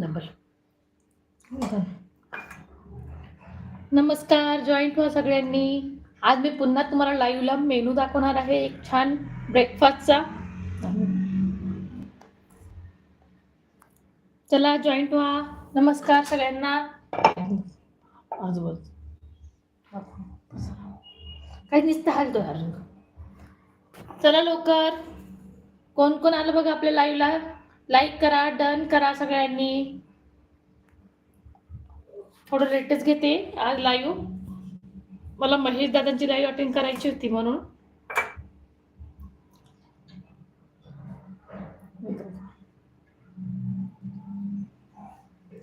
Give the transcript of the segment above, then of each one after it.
Double नमस्कार joint व्हा सगळ्यांनी. आज मी पुन्हा तुम्हाला लाईव्हला मेनू दाखवणार आहे एक छान ब्रेकफास्टचा चला जॉईंट व्हा नमस्कार सगळ्यांना. आजूबाजू काही नुसतं हलतो यार चला लवकर. कोण कोण आलं बघा आपल्या लाईव्हला लाईक करा डन करा सगळ्यांनी. थोडं लेटेस्ट घेते आज लाईव्ह मला महेश दादांची लाईव्ह अटेंड करायची होती म्हणून.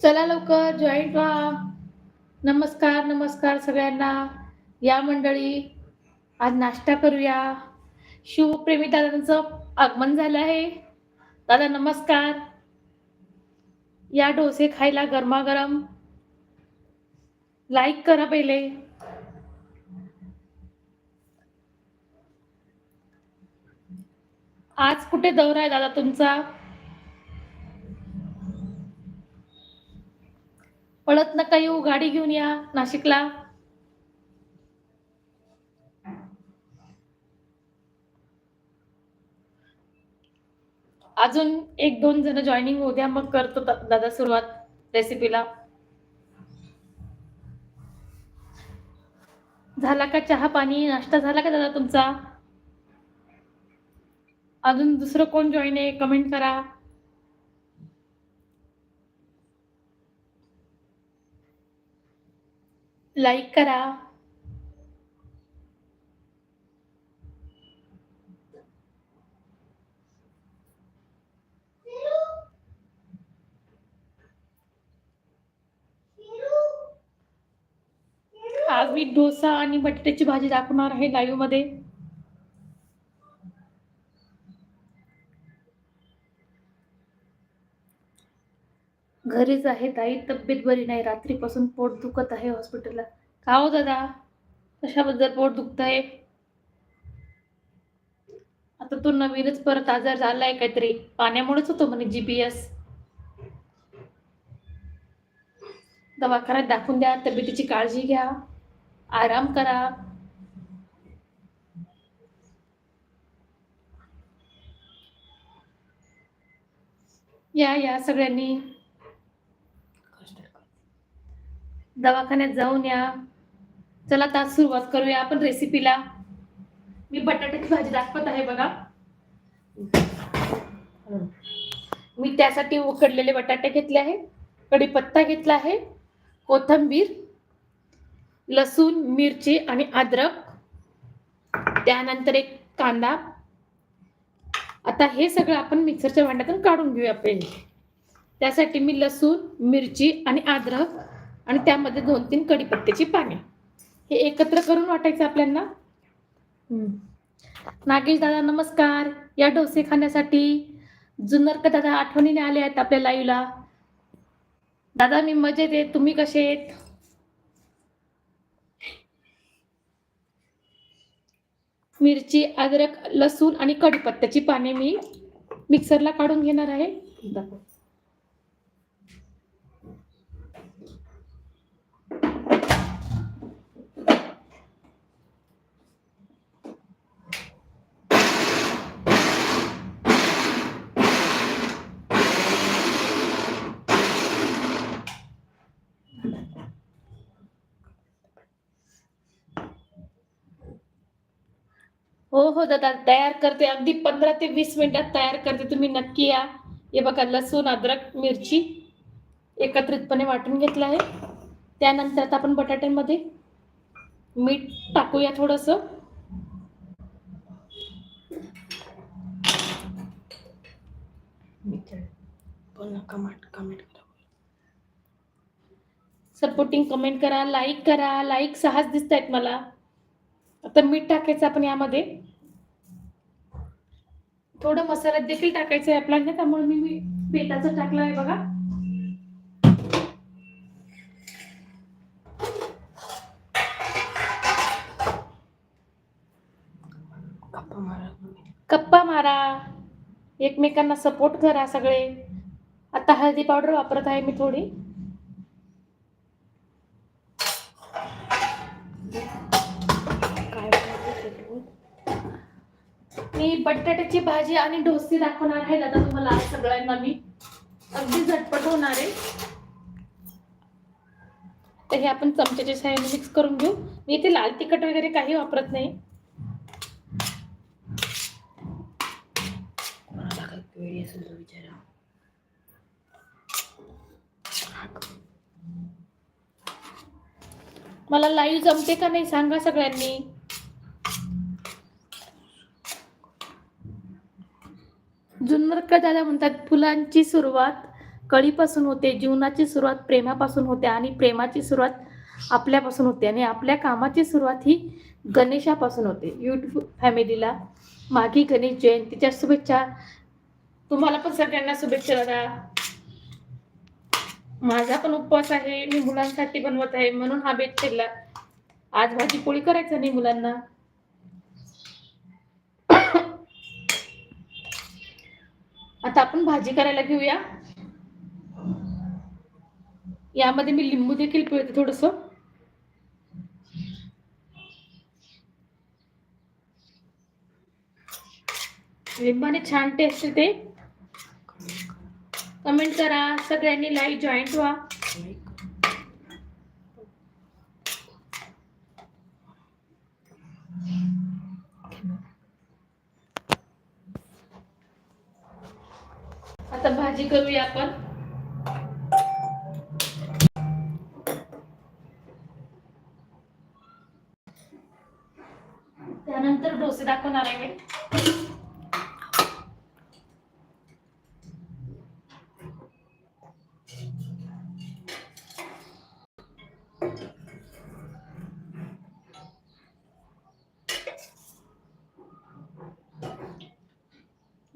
चला लवकर जॉईंट व्हा नमस्कार नमस्कार सगळ्यांना. या मंडळी आज नाश्ता करूया. शिवप्रेमी दादांचं आगमन झालं आहे. दादा नमस्कार. या डोसे खायला गरमागरम. लाईक करा पहिले. आज कुठे दौरा आहे दादा तुमचा? पळत नका येऊ गाडी घेऊन या नाशिकला. अजून एक दोन जण जॉईनिंग होऊ द्या मग करतो दादा सुरुवात रेसिपीला झाला का चहा पाणी नाश्ता झाला का दादा तुमचा? अजून दुसरं कोण जॉईन आहे? कमेंट करा. लाईक करा आज मी डोसा आणि बटाट्याची भाजी दाखवणार आहे लाईव्हमध्ये घरीच आहे ताई तब्येत बरी नाही रात्रीपासून पोट दुखत आहे हॉस्पिटलला. का हो दादा? कशाबद्दल पोट दुखत आहे आता तो नवीनच परत आजार झालाय काहीतरी. पाण्यामुळेच होतो म्हणे जीपीएस दवाखान्यात दाखवून द्या तब्येतीची काळजी घ्या. आराम करा. या या सगळ्यांनी. दवाखान्यात जाऊन या. चला आता सुरुवात करूया आपण रेसिपीला मी बटाट्याची भाजी दाखवत आहे बघा. मी त्यासाठी उकडलेले बटाटे घेतले आहे. कढीपत्ता घेतला आहे. कोथंबीर लसूण मिरची आणि अद्रक. त्यानंतर एक कांदा. आता हे सगळं आपण मिक्सरच्या भांड्यातून काढून घेऊया पहिले त्यासाठी मी लसूण मिरची आणि अद्रक आणि त्यामध्ये दोन तीन कडीपत्त्याची पाने. हे एकत्र करून वाटायचं आपल्याला नागेश दादा नमस्कार. या डोसे खाण्यासाठी जुन्नर का दादा आठवणीने आले आहेत आपल्या लाईव्हला दादा मी मजेत आहे. तुम्ही कसे आहेत? मिरची अद्रक लसूण आणि कढीपत्त्याची पाने मी मिक्सरला काढून घेणार आहे दाखव. हो हो दादा तयार करते. अगदी पंधरा ते वीस मिनिटात तयार करते. तुम्ही नक्की या. हे बघा लसूण अद्रक मिरची एकत्रितपणे वाटून घेतलं आहे. त्यानंतर आता आपण बटाट्यांमध्ये मीठ टाकूया थोडस. सपोर्टिंग कमेंट करा. लाईक करा लाईक सहाच दिसत आहेत मला. आता मीठ टाकायचं आपण यामध्ये. थोडं मसाल्यात देखील टाकायचं आहे आपल्याला त्यामुळे मी मी बेताचं टाकलं आहे बघा. गप्पा मारा एकमेकांना सपोर्ट करा सगळे. आता हळदी पावडर वापरत आहे मी थोडी. मी बटाट्याची भाजी आणि डोसे दाखवणार आहे. दादा तुम्हाला सगळ्यांना मी अगदी झटपट होणार आहे. तर हे आपण चमच्याच्या साह्याने मिक्स करून घेऊ. मी इथे लाल तिखट वगैरे काही वापरत नाही. मला लाईव्ह जमते का नाही सांगा सगळ्यांनी. जुन्नरकर दादा म्हणतात फुलांची सुरुवात कळीपासून होते जीवनाची सुरुवात प्रेमापासून होते आणि प्रेमाची सुरुवात आपल्यापासून होते आणि आपल्या कामाची सुरुवात ही गणेशापासून होते. यूट्यूब फॅमिलीला माघी गणेश जयंतीच्या शुभेच्छा. तुम्हाला पण सगळ्यांना शुभेच्छा दादा. माझा पण उपवास आहे मी मुलांसाठी बनवत आहे म्हणून हा बेत केला आज भाजी पोळी करायचं नाही मुलांना. आता आपण भाजी करायला घेऊया. यामध्ये मी लिंबू देखील पिळते थोडस. लिंबाने छान टेस्ट येते. कमेंट करा सगळ्यांनी लाईव्ह जॉईंट व्हा त्यानंतर डोसे दाखवणार आहे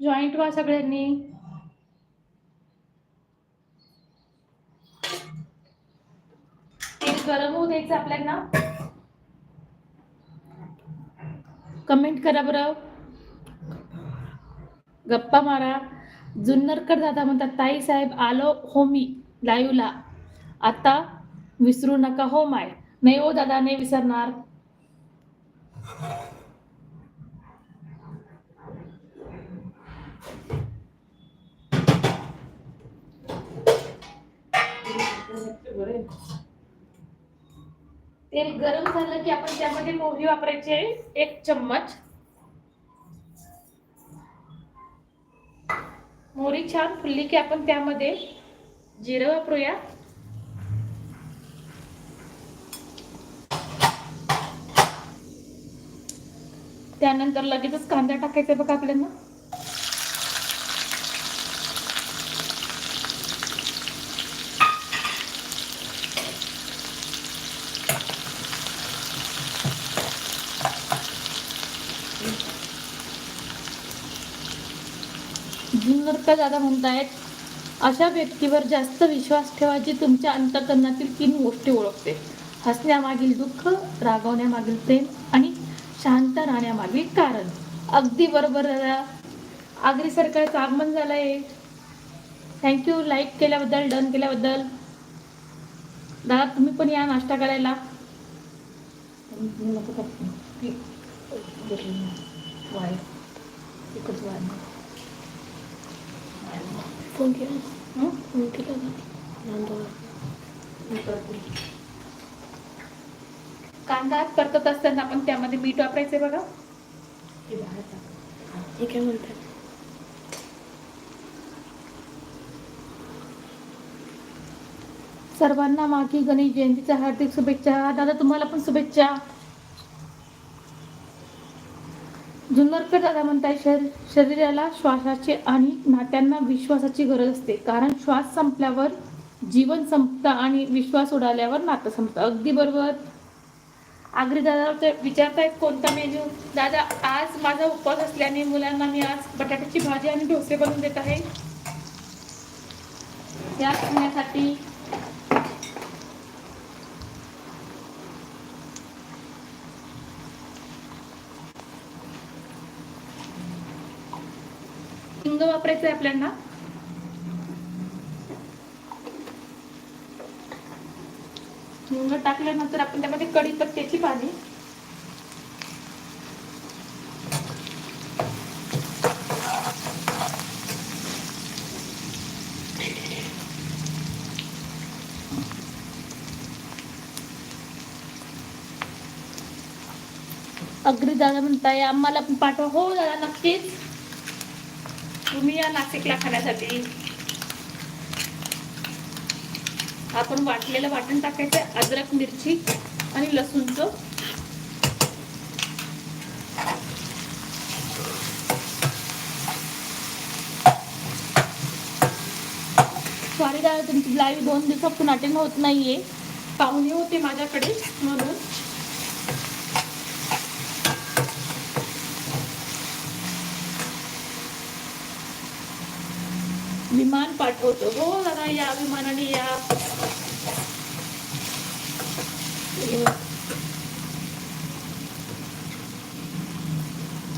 जॉईंट सगळ्यांनी. घ्यायचं आपल्याला? कमेंट करा बरं. गप्पा मारा. जुन्नरकर दादा म्हणतात ताई साहेब आलो हो मी लाईव्हला आता विसरू नका हो माय. नाही हो दादा नाही विसरणार. तेल गरम झालं की आपण त्यामध्ये मोहरी वापरायची आहे. एक चम्मच. मोहरी छान फुलली की आपण त्यामध्ये जिरं वापरूया. त्यानंतर लगेचच कांदा टाकायचा बघा आपल्याला. जुन्नरका दादा म्हणतायत अशा व्यक्तीवर जास्त विश्वास ठेवा जी तुमच्या अंतकरणातील तीन गोष्टी ओळखते. हसण्यामागील दुःख रागवण्यामागील प्रेम आणि शांत राहण्यामागील कारण. अगदी बरोबर दादा. आगरी सरकारचं आगमन झालं आहे थँक्यू लाईक केल्याबद्दल डन केल्याबद्दल. दादा तुम्ही पण या नाश्ता करायला. फोन केला? फोन केला कांदा परतत असताना आपण त्यामध्ये मीठ वापरायचे बघा. हे काय म्हणतात? सर्वांना मागी गणेश जयंतीच्या हार्दिक शुभेच्छा. दादा तुम्हाला पण शुभेच्छा. जुन्नरकर दादा म्हणताय शर शरीराला श्वासाची आणि नात्यांना विश्वासाची गरज असते. कारण श्वास संपल्यावर जीवन संपतं आणि विश्वास उडाल्यावर नातं संपतं. अगदी बरोबर. आगरी दादा विचारतायत कोणता मेन्यू दादा आज माझा उपवास असल्याने मुलांना मी आज बटाट्याची भाजी आणि डोसे बनवून देत आहे. या खाण्यासाठी हिंग वापरायचं आहे आपल्याला. हिंग टाकल्यानंतर आपण त्यामध्ये कढीपत्त्याची पाने अग्री दादा म्हणताय आम्हाला पण पाठवा. हो दादा नक्कीच. तुम्ही या नाशिकला खाण्यासाठी. आपण वाटलेलं वाटण टाकायचं अद्रक मिरची आणि लसूणचं. सॉरी दादा तुमची लाईव्ह दोन दिवसापासून अटेंड होत नाहीये. पाहुणे होते माझ्याकडे म्हणून. पाठवतो. हो दादा या अभिमानाने या.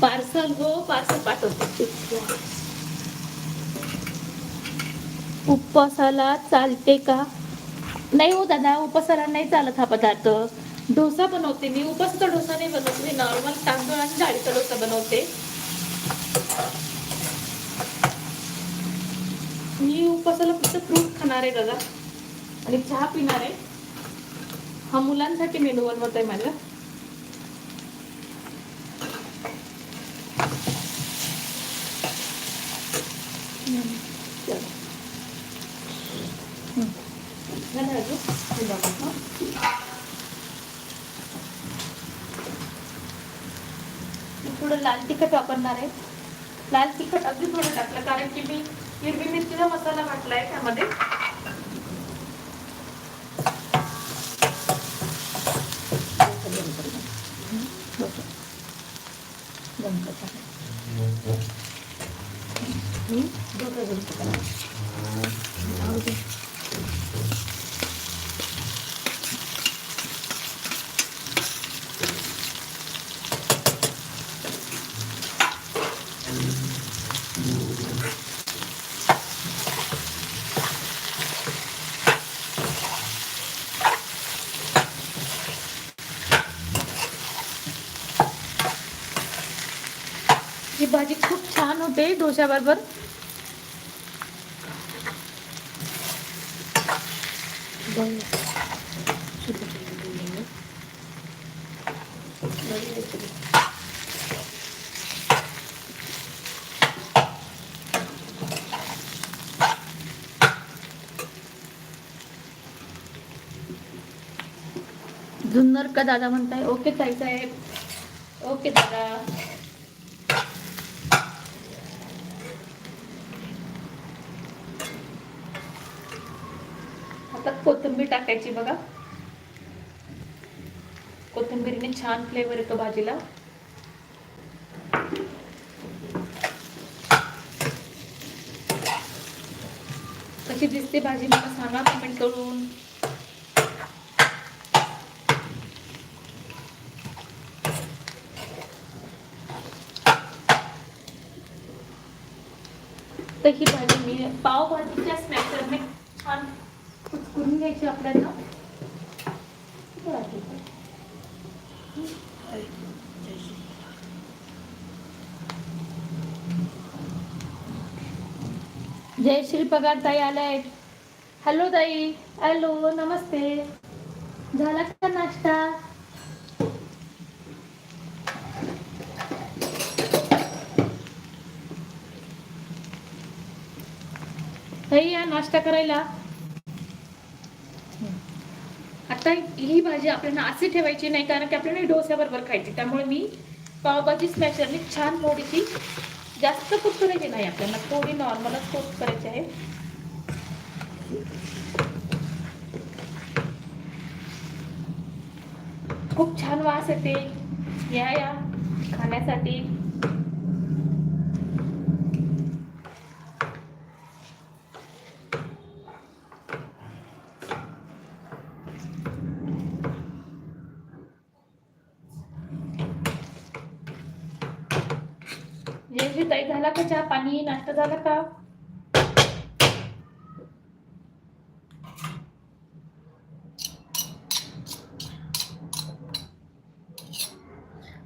पार्सल हो पार्सल पाठवतो. उपवासाला चालते का? नाही हो दादा उपवासाला नाही चालत हा पदार्थ. डोसा बनवते मी. उपवासाचा डोसा नाही बनवत. मी नॉर्मल तांदूळ आणि डाळीचा डोसा बनवते. मी उपासाला फक्त फ्रूट खाणार आहे दादा. आणि चहा पिणार. आहे हा मुलांसाठी मेनू बनवत आहे माझ्या अजून? थोडं लाल तिखट वापरणार आहे. लाल तिखट अगदी थोडं टाकलं कारण की मी हिरवी मिरचीचा मसाला वाटलाय त्यामध्ये ही भाजी खूप छान होते डोश्याबरोबर जुन्नर का दादा म्हणताय ओके ताई साहेब. ओके दादा आता कोथिंबीर टाकायची बघा. कोथिंबीरीने छान फ्लेवर येतो भाजीला. कशी दिसते भाजी मला सांगा कमेंट करून. तर ही भाजी मी पावभाजीच्या स्मॅशरने छान घ्यायची आपल्याला? जयश्री पगार ताई आलाय. हॅलो ताई. हॅलो नमस्ते. झाला का नाश्ता? ताई या नाश्ता करायला. आता ही भाजी आपल्याला अशी ठेवायची नाही कारण की आपल्याला डोस्याबरोबर खायची. त्यामुळे मी पावभाजी स्मॅशरने छान थोडीशी जास्त कुक करायची नाही आपल्याला थोडी नॉर्मलच कुक करायची आहे. खूप छान वास येते. या या. खाण्यासाठी. ताई झाला का चहा पाणी नाश्ता झाला का?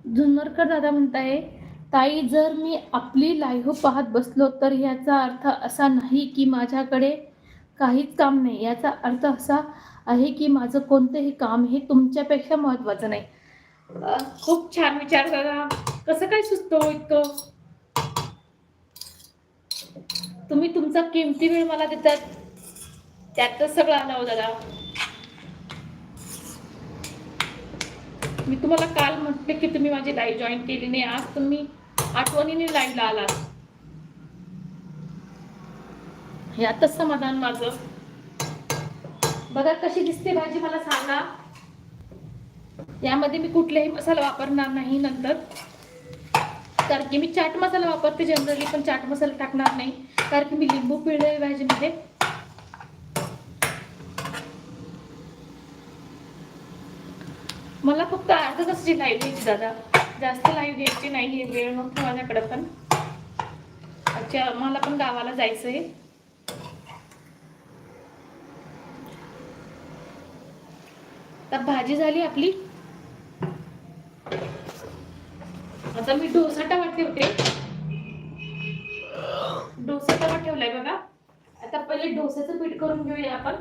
झुनरकर दादा म्हणताय ताई जर मी आपली लाईव्ह पाहत बसलो तर याचा अर्थ असा नाही की माझ्याकडे काहीच काम नाही. याचा अर्थ असा आहे की माझं कोणतंही काम हे तुमच्यापेक्षा महत्त्वाचं नाही. खूप छान विचार दादा कसं काय सुचतो इतकं? तुम्ही तुमचा किमती वेळ मला देतात. त्यातच सगळं आलं हो दादा. मी तुम्हाला काल म्हटले की तुम्ही माझी लाईव्ह जॉईन केली नाही. आज तुम्ही आठवणीने लाईव्हला आलात. यातच समाधान माझं. बघा कशी दिसते भाजी मला सांगा. यामध्ये मी कुठलाही मसाला वापरणार नाही नंतर. कारण की मी चाट मसाला वापरते जनरली पण चाट मसाला टाकणार नाही. कारण की मी लिंबू पिळलेली भाजीमध्ये. मला फक्त अर्धा तासाची लाईव्ह घ्यायची दादा. जास्त लाईव्ह घ्यायची नाही वेळ नव्हती माझ्याकडे पण. अच्छा मला पण गावाला जायचं आहे आता भाजी झाली आपली. आता मी डोसा टवा ठेवते. डोसा टमा ठेवलाय बघा. आता पहिले डोस्याचं पीठ करून घेऊया आपण.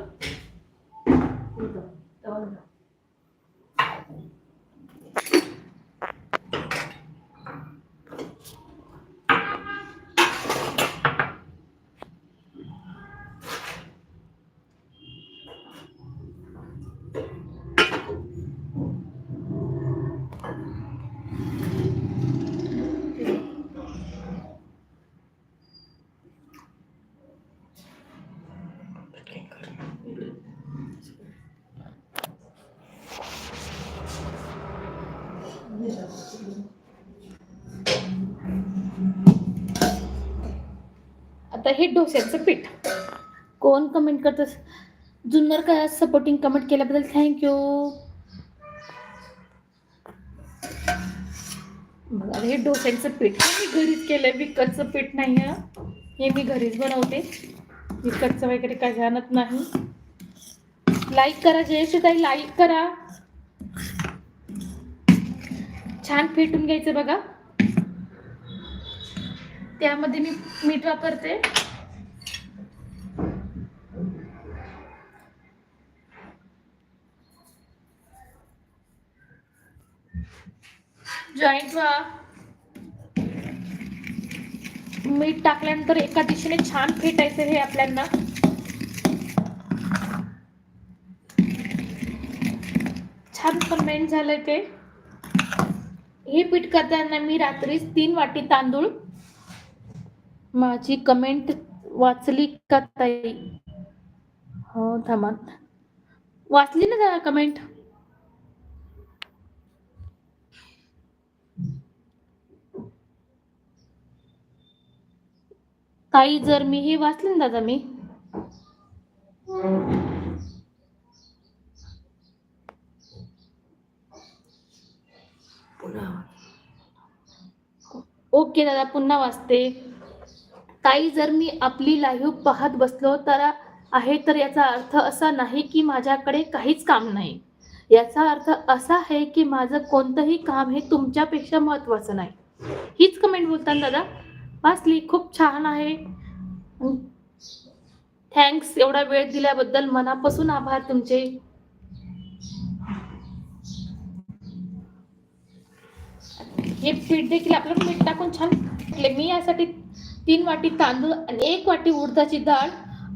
हे डोस्याचं पीठ. कोण कमेंट करत? जुन्नर का सपोर्टिंग कमेंट केल्याबद्दल थँक्यू बघा हे डोस्यांचं पीठ. हे मी घरीच केलंय विकतचं पीठ नाही हे मी घरीच बनवते. विकतचं वगैरे काही आणत नाही. लाईक करा जयश्रीताई लाईक करा. छान फेटून घ्यायचं बघा. त्यामध्ये मी मीठ वापरते. जॉईंट व्हा मीठ टाकल्यानंतर एका दिशेने छान फेटायचं हे आपल्याला छान कमेंट झालंय ते. हे पीठ करताना मी रात्रीच तीन वाटी तांदूळ. माझी कमेंट वाचली का ताई? हो थांबा. वाचली ना जरा कमेंट ताई जर मी हे वाचले ना दादा मी. ओके दादा पुन्हा वाचते. ताई जर मी आपली लाईव्ह पाहत बसलो तर आहे तर याचा अर्थ असा नाही की माझ्याकडे काहीच काम नाही. याचा अर्थ असा आहे की माझं कोणतंही काम हे तुमच्यापेक्षा महत्त्वाचं नाही. हीच कमेंट बोलताना दादा. वाचली खूप छान आहे. थँक्स एवढा वेळ दिल्याबद्दल मनापासून आभार तुमचे. हे पीठ देखील आपल्याला मीठ टाकून छान मी यासाठी तीन वाटी तांदूळ आणि एक वाटी उडदाची डाळ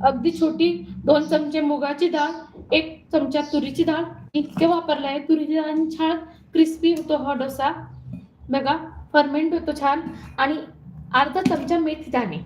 अगदी छोटी दोन चमचे मुगाची डाळ एक चमचा तुरीची डाळ. इतके वापरले आहे. तुरीची डाळ आणि छान क्रिस्पी होतो हा डोसा. बघा फर्मेंट होतो छान. आणि अर्धा चमचा मीठ दाणे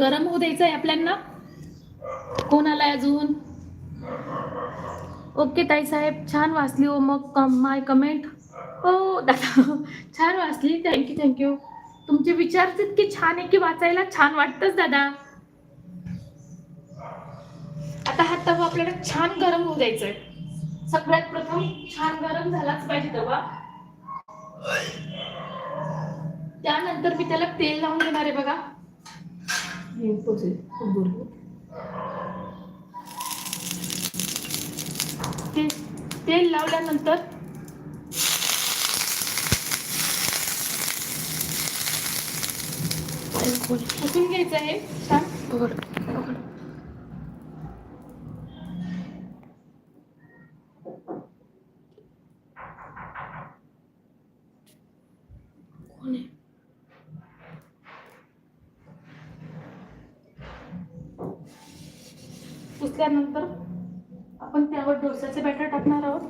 गरम होऊ द्यायचं आहे आपल्यांना? कोण आलाय अजून? ओके ताई साहेब छान वाचली हो मग माय कमेंट. हो दादा छान वाचली. थँक्यू थँक्यू तुमचे विचार इतके छान आहे की वाचायला छान वाटतच दादा. आता हा तवा आपल्याला छान गरम होऊ द्यायचा आहे सगळ्यात प्रथम छान गरम झालाच पाहिजे तवा. त्यानंतर मी त्याला तेल लावून घेणार आहे बघा. ते तेल लावल्यानंतर उकळून घ्यायचं आहे. छान पुसल्यानंतर आपण त्यावर डोसाचे बॅटर टाकणार आहोत.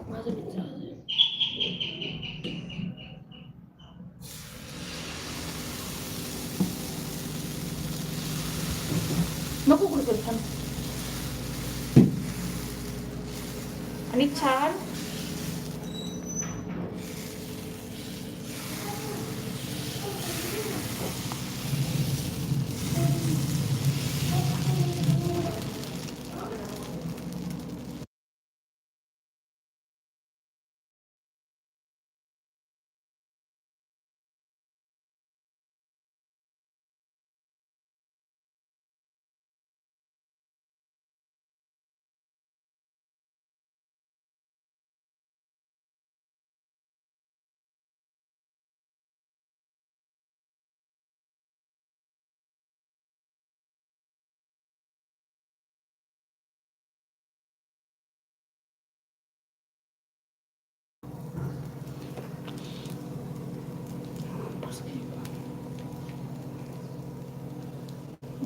नको कुठे छान आणि छान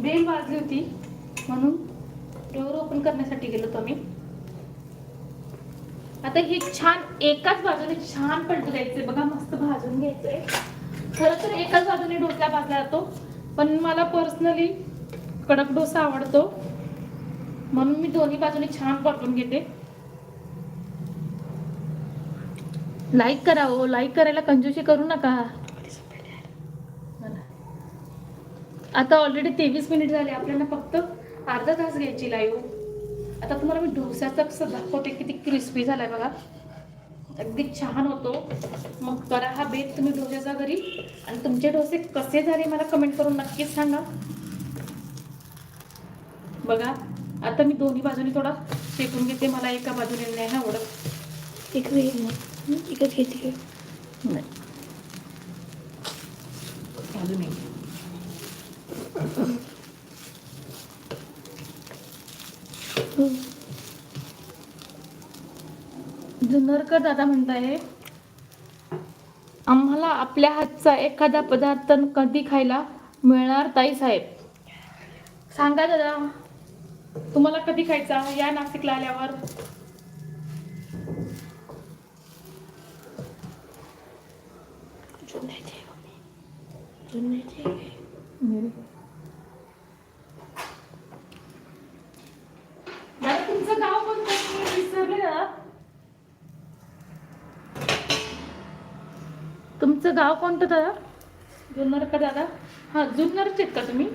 बेल वाजली होती म्हणून डोर ओपन करण्यासाठी गेलो होतो आम्ही. आता हे छान एकाच बाजूने छान पलटू द्यायचे बघा मस्त भाजून घ्यायचंय. खरं तर एकाच बाजूने डोसा भाजला जातो पण मला पर्सनली कडक डोसा आवडतो. म्हणून मी दोन्ही बाजूने छान पलटून घेते. लाईक करा हो. लाईक करायला कंजूशी करू नका. आता ऑलरेडी तेवीस मिनिट झाले आपल्याला फक्त अर्धा तास घ्यायची लाईव्ह आता तुम्हाला मी डोस्याचं कसं दाखवते किती क्रिस्पी झालाय बघा. अगदी छान होतो. मग करा हा बेत तुम्ही डोस्याचा घरी. आणि तुमचे डोसे कसे झाले मला कमेंट करून नक्कीच सांगा. बघा आता मी दोन्ही बाजूने थोडा शेकून घेते मला एका बाजूने नाही आवडत. एक एकच घेते. नाही. अजून एक. जुन्नरकर दादा म्हणताय. आम्हाला आपल्या हातचा एखादा पदार्थ कधी खायला मिळणार ताई साहेब? सांगा दादा तुम्हाला कधी खायचा? या नाशिकला आल्यावर. जुन्याचे जुन्याचे दादा तुमचं गाव कोणतं तुमचं गाव कोणतं दादा? जुन्नर का दादा? हा जुन्नरचे आहेत का तुम्ही?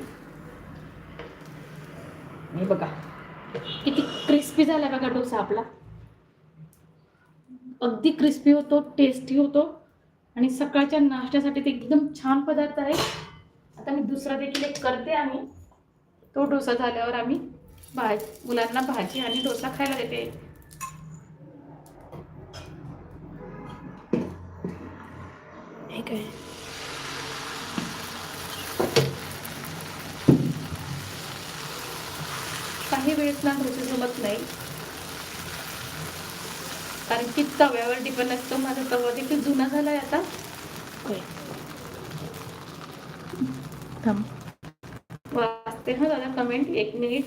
हे बघा. किती क्रिस्पी झाला बघा डोसा आपला. अगदी क्रिस्पी होतो टेस्टी होतो. आणि सकाळच्या नाश्त्यासाठी ते एकदम छान पदार्थ आहे. आता मी दुसरा देखील एक करते आणि तो डोसा झाल्यावर आम्ही भाज मुलांना भाजी आणि डोसा खायला देते. काय काही वेळेस ना डोसे जमत नाही. कारण की तव्यावर डिपेंड असतो. माझा तवा देखील जुना झालाय आता. वाचते हा दादा कमेंट एक मिनिट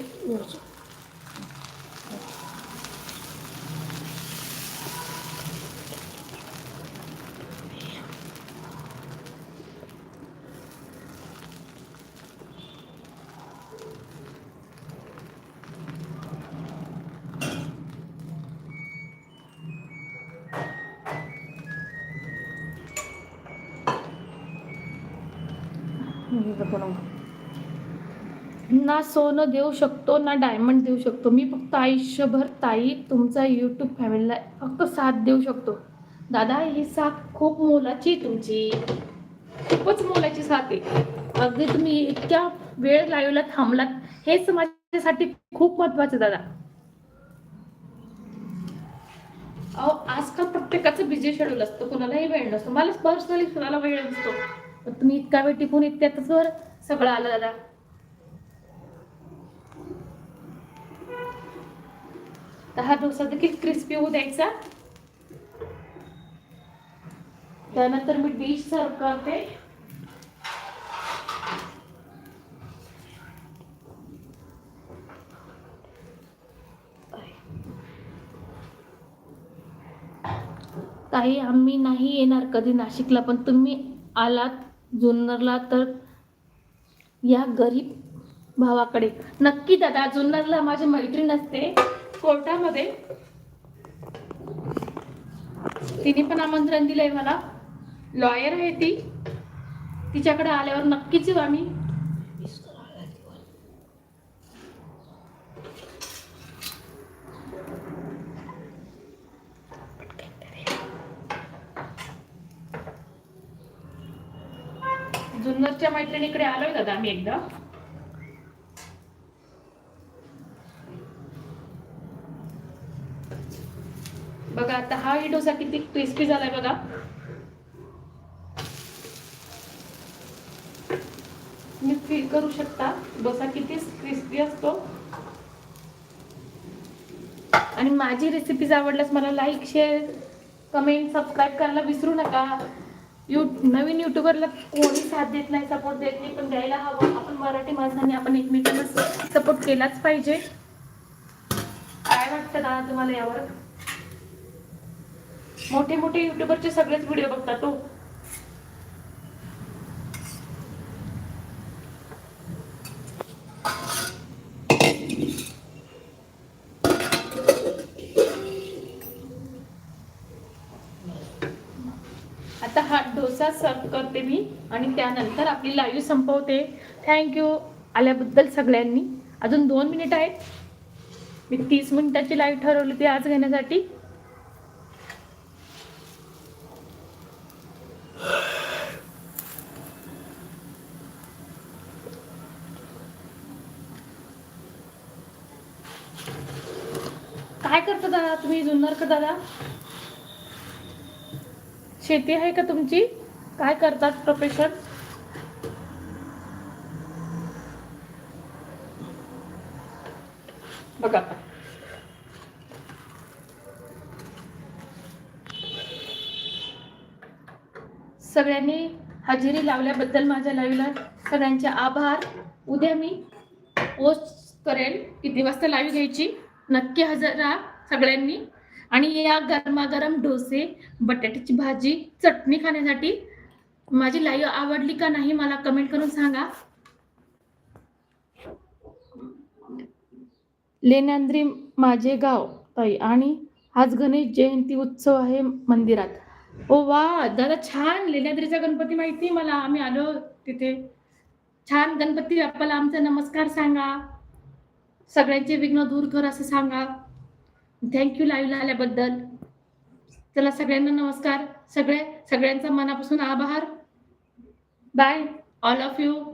सोनं देऊ शकतो ना डायमंड देऊ शकतो. मी फक्त आयुष्यभर ताई तुमचा यूट्यूब फॅमिलीला फक्त साथ देऊ शकतो. दादा ही साथ खूप मोलाची तुमची. खूपच मोलाची साथ आहे. अगदी तुम्ही इतक्या वेळ लाईव्हला थांबलात. हेच माझ्यासाठी खूप महत्वाचं दादा. अहो आजकाल प्रत्येकाचं बिझी शेड्यूल असतं? कुणालाही वेळ नसतो. मला पर्सनली कुणाला वेळ नसतो. तुम्ही इतका वेळ टिकून इतक्यातच वर सगळं आलं दादा. तर हा डोसा देखील क्रिस्पी होऊ द्यायचा. त्यानंतर मी डिश सर्व करते. काही आम्ही नाही येणार कधी नाशिकला पण तुम्ही आलात जुन्नरला तर या गरीब भावाकडे. नक्की दादा जुन्नरला माझी मैत्रीण असते. कोर्टामध्ये. तिने पण आमंत्रण दिलंय मला. लॉयर आहे ती. तिच्याकडे आल्यावर नक्कीच येऊ आम्ही. जुन्नरच्या मैत्रिणीकडे आलोय दादा आम्ही एकदा बघा आता हा ही डोसा किती क्रिस्पी झालाय बघा. तुम्ही फील करू शकता डोसा किती क्रिस्पी असतो. आणि माझी रेसिपीज आवडल्यास मला लाईक शेअर कमेंट सबस्क्राईब करायला विसरू नका. यू नवीन युट्यूबरला कोणी साथ देत नाही सपोर्ट देत नाही पण द्यायला हवं. आपण मराठी माणसांनी आपण एकमेकांना सपोर्ट केलाच पाहिजे. काय वाटतं ना तुम्हाला यावर? मोठे मोठे युट्यूबरचे सगळेच व्हिडिओ बघतात तो आता हा डोसा सर्व करते मी आणि त्यानंतर आपली लाईव्ह संपवते. थँक्यू आल्याबद्दल सगळ्यांनी. अजून दोन मिनिट आहेत. मी तीस मिनिटाची लाईव्ह ठरवली होती आज घेण्यासाठी काय करता दादा तुम्ही जुन्नर का दादा. शेती आहे का तुमची? काय करतात प्रोफेशन बघा. सगळ्यांनी हजेरी लावल्याबद्दल माझ्या लाईव्हला सगळ्यांचे आभार. उद्या मी पोस्ट करेल. किती वाजता लाईव्ह घ्यायची? नक्की हजर राहा. सगळ्यांनी. आणि या गरमागरम डोसे बटाट्याची भाजी चटणी खाण्यासाठी माझी लाईव्ह आवडली का नाही मला कमेंट करून सांगा. लेण्यांद्री माझे गाव ताई आणि आज गणेश जयंती उत्सव आहे मंदिरात. ओ वा दादा छान. लेण्याद्रीचा गणपती माहिती मला. आम्ही आलो तिथे. छान गणपती बाप्पाला आमचा नमस्कार सांगा. सगळ्यांचे विघ्न दूर कर असं सांगा. थँक्यू लाईव्हला आल्याबद्दल. चला सगळ्यांना नमस्कार. सगळे सगळ्यांचा मनापासून आभार. Bye all of you